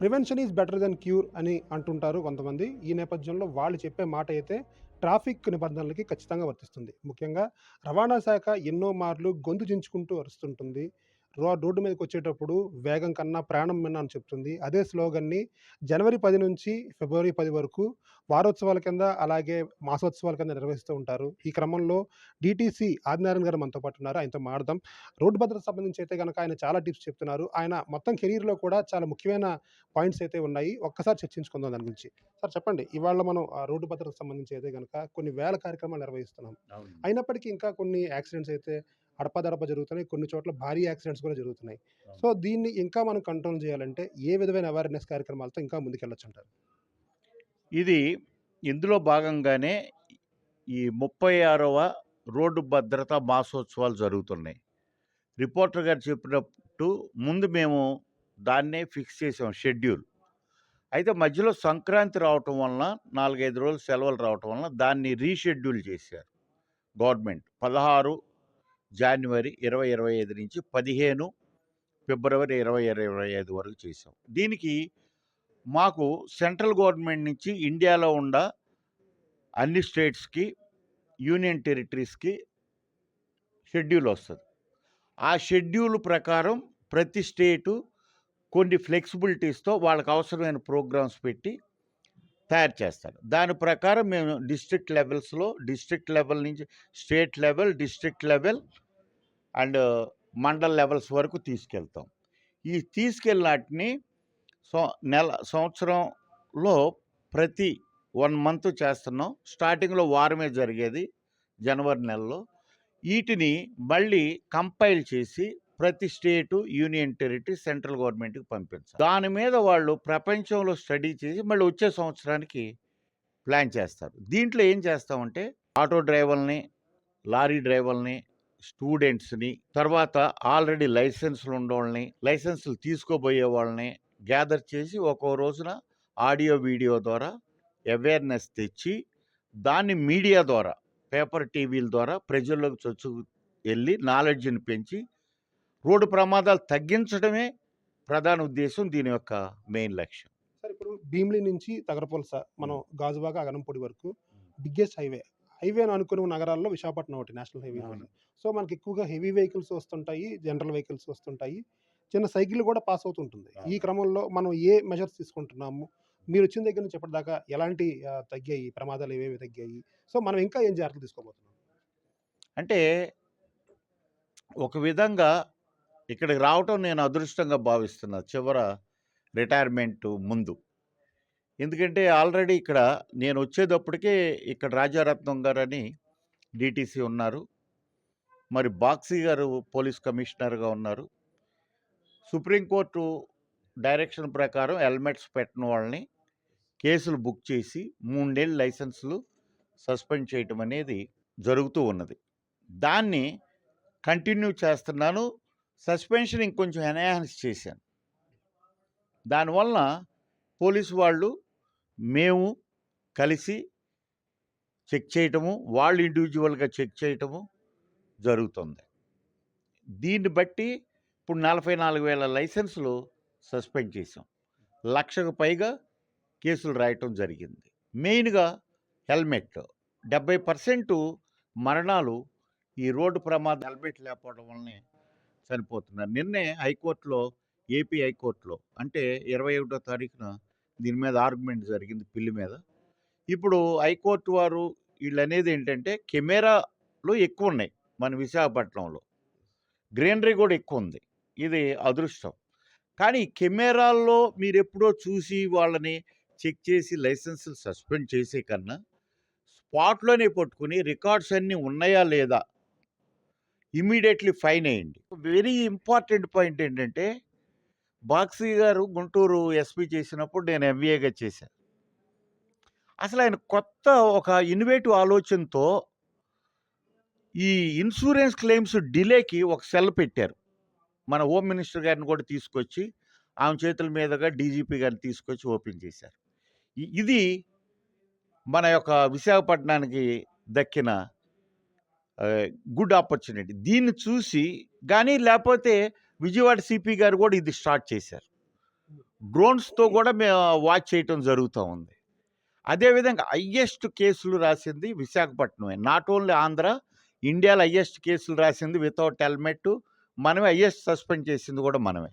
Prevention is better than cure అని అంటుంటారు కొంతమంది. ఈ నేపథ్యంలో వాళ్ళు చెప్పే మాట అయితే ట్రాఫిక్ నిబంధనలకి ఖచ్చితంగా వర్తిస్తుంది. ముఖ్యంగా రవాణా శాఖ ఎన్నో మార్లు గొంతు చించుకుంటూ వరుస్తుంటుంది రోడ్డు మీదకి వచ్చేటప్పుడు వేగం కన్నా ప్రాణం మిన్న అని చెప్తుంది. అదే స్లోగన్ని జనవరి పది నుంచి ఫిబ్రవరి పది వరకు వారోత్సవాల కింద అలాగే మాసోత్సవాల కింద నిర్వహిస్తూ ఉంటారు. ఈ క్రమంలో డిటీసీ ఆదినారాయణ గారు మనతో పాటు ఉన్నారు. ఆయనతో మాడదాం రోడ్డు భద్రత సంబంధించి అయితే కనుక ఆయన చాలా టిప్స్ చెప్తున్నారు. ఆయన మొత్తం కెరీర్లో కూడా చాలా ముఖ్యమైన పాయింట్స్ అయితే ఉన్నాయి. ఒక్కసారి చర్చించుకుందాం దాని గురించి. సార్ చెప్పండి ఇవాళ మనం ఆ రోడ్డు భద్రతకు సంబంధించి అయితే కనుక కొన్ని వేల కార్యక్రమాలు నిర్వహిస్తున్నాం. అయినప్పటికీ ఇంకా కొన్ని యాక్సిడెంట్స్ అయితే అడపదడప జరుగుతున్నాయి. కొన్ని చోట్ల భారీ యాక్సిడెంట్స్ కూడా జరుగుతున్నాయి. సో దీన్ని ఇంకా మనం కంట్రోల్ చేయాలంటే ఏ విధమైన అవేర్నెస్ కార్యక్రమాలతో ఇంకా ముందుకెళ్ళొచ్చు అంటారు ఇది ఇందులో భాగంగానే ఈ ముప్పై ఆరవ రోడ్డు భద్రత మాసోత్సవాలు జరుగుతున్నాయి. రిపోర్టర్ గారు చెప్పినట్టు ముందు మేము దాన్నే ఫిక్స్ చేసాం షెడ్యూల్. అయితే మధ్యలో సంక్రాంతి రావటం వలన నాలుగైదు రోజులు సెలవులు రావటం వలన దాన్ని రీషెడ్యూల్ చేశారు గవర్నమెంట్. పదహారు జనవరి ఇరవై ఇరవై ఐదు నుంచి పదిహేను ఫిబ్రవరి ఇరవై ఇరవై ఐదు వరకు చేసాం దీనికి మాకు సెంట్రల్ గవర్నమెంట్ నుంచి ఇండియాలో ఉన్న అన్ని స్టేట్స్కి యూనియన్ టెరిటరీస్కి షెడ్యూల్ వస్తుంది. ఆ షెడ్యూల్ ప్రకారం ప్రతి స్టేటు కొన్ని ఫ్లెక్సిబిలిటీస్తో వాళ్ళకి అవసరమైన ప్రోగ్రామ్స్ పెట్టి తయారు చేస్తారు. దాని ప్రకారం మేము డిస్ట్రిక్ట్ లెవెల్స్లో డిస్ట్రిక్ట్ లెవెల్ నుంచి state level district level and mandal levels వరకు తీసుకెళ్తాం. ఈ తీసుకెళ్ళినటిని సో నెల సంవత్సరంలో ప్రతి వన్ మంత్ చేస్తున్నాం. స్టార్టింగ్లో వారమే జరిగేది జనవరి నెలలో. వీటిని మళ్ళీ కంపైల్ చేసి ప్రతి స్టేటు యూనియన్ టెరిటరీ సెంట్రల్ గవర్నమెంట్కి పంపించాలి దాని మీద వాళ్ళు ప్రపంచంలో స్టడీ చేసి మళ్ళీ వచ్చే సంవత్సరానికి ప్లాన్ చేస్తారు. దీంట్లో ఏం చేస్తామంటే ఆటో డ్రైవర్ని లారీ డ్రైవర్ని స్టూడెంట్స్ని తర్వాత ఆల్రెడీ లైసెన్స్లు ఉండవాళ్ళని లైసెన్సులు తీసుకోబోయే వాళ్ళని గ్యాదర్ చేసి ఒక్కో రోజున ఆడియో వీడియో ద్వారా అవేర్నెస్ తెచ్చి దాన్ని మీడియా ద్వారా పేపర్ టీవీల ద్వారా ప్రజల్లోకి చొచ్చు వెళ్ళి నాలెడ్జ్ని పెంచి రోడ్డు ప్రమాదాలు తగ్గించడమే ప్రధాన ఉద్దేశం దీని యొక్క మెయిన్ లక్ష్యం. సార్ ఇప్పుడు భీమిలి నుంచి తగరపొలస మనం గాజువాక అగనంపొడి వరకు బిగ్గెస్ట్ హైవే హైవేని అనుకున్న నగరాల్లో విశాఖపట్నం ఒకటి నేషనల్ హైవే. సో మనకి ఎక్కువగా హెవీ వెహికల్స్ వస్తుంటాయి జనరల్ వెహికల్స్ వస్తుంటాయి. చిన్న సైకిల్ కూడా పాస్ అవుతుంటుంది. ఈ. క్రమంలో మనం ఏ మెజర్స్ తీసుకుంటున్నాము? మీరు వచ్చిన దగ్గర నుంచి ఇప్పటిదాకా ఎలాంటి తగ్గాయి? ప్రమాదాలు ఏవేవి తగ్గాయి? సో మనం ఇంకా ఏం జాగ్రత్తలు తీసుకోబోతున్నాం? అంటే ఒక విధంగా ఇక్కడికి రావటం నేను అదృష్టంగా భావిస్తున్నా. చివర రిటైర్మెంట్ ముందు. ఎందుకంటే ఆల్రెడీ ఇక్కడ నేను వచ్చేటప్పటికే ఇక్కడ రాజారత్నం గారు అని డిటీసీ ఉన్నారు. మరి బాక్సీ గారు పోలీస్ కమిషనర్గా ఉన్నారు. సుప్రీంకోర్టు డైరెక్షన్ ప్రకారం హెల్మెట్స్ పెట్టిన వాళ్ళని కేసులు బుక్ చేసి మూడేళ్ళు లైసెన్సులు సస్పెండ్ చేయటం అనేది జరుగుతూ ఉన్నది. దాన్ని కంటిన్యూ చేస్తున్నాను. సస్పెన్షన్ ఇంకొంచెం ఎన్హాన్స్ చేశాను. దానివల్ల పోలీసు వాళ్ళు మేము కలిసి చెక్ చేయటము వాళ్ళు ఇండివిజువల్గా చెక్ చేయటము జరుగుతుంది. దీన్ని బట్టి ఇప్పుడు నలభై నాలుగు వేల లైసెన్సులు సస్పెండ్ చేసాం లక్షకు పైగా కేసులు రాయటం జరిగింది. మెయిన్గా హెల్మెట్. డెబ్బై పర్సెంట్ మరణాలు ఈ రోడ్డు ప్రమాదం హెల్మెట్ లేకపోవడం వల్లనే చనిపోతున్నారు. నిన్నే హైకోర్టులో ఏపీ హైకోర్టులో అంటే ఇరవై ఒకటో తారీఖున దీని మీద ఆర్గ్యుమెంట్ జరిగింది పిల్లి మీద. ఇప్పుడు హైకోర్టు వారు వీళ్ళు అనేది ఏంటంటే కెమెరాలు ఎక్కువ ఉన్నాయి మన విశాఖపట్నంలో. గ్రీనరీ కూడా ఎక్కువ ఉంది ఇది అదృష్టం. కానీ కెమెరాల్లో మీరు ఎప్పుడో చూసి వాళ్ళని చెక్ చేసి లైసెన్సులు సస్పెండ్ చేసే కన్నా స్పాట్లోనే పట్టుకుని రికార్డ్స్ అన్నీ ఉన్నాయా లేదా ఇమీడియట్లీ ఫైన్ వేయండి వెరీ ఇంపార్టెంట్ పాయింట్ ఏంటంటే బాక్సీ గారు గుంటూరు ఎస్పీ చేసినప్పుడు నేను ఎంబీఏగా చేశాను అసలు ఆయన కొత్త ఒక ఇన్నోవేటివ్ ఆలోచనతో ఈ ఇన్సూరెన్స్ క్లెయిమ్స్ డిలేకి ఒక సెల్ పెట్టారు. మన హోమ్ మినిస్టర్ గారిని కూడా తీసుకొచ్చి ఆమె చేతుల మీదుగా డీజీపీ గారిని తీసుకొచ్చి ఓపెన్ చేశారు. ఇది మన యొక్క విశాఖపట్నానికి దక్కిన గుడ్ ఆపర్చునిటీ. దీన్ని చూసి కానీ లేకపోతే విజయవాడ సిపి గారు కూడా ఇది స్టార్ట్ చేశారు డ్రోన్స్‌తో గూడా మేము వాచ్ చేయటం జరుగుతా ఉంది. అదేవిధంగా హైయెస్ట్ కేసులు రాసింది విశాఖపట్నమే. నాట్ ఓన్లీ ఆంధ్ర, ఇండియాలో హైయెస్ట్ కేసులు రాసింది వితౌట్ హెల్మెట్ మనమే హైయెస్ట్ సస్పెండ్ చేసింది గూడా మనమే.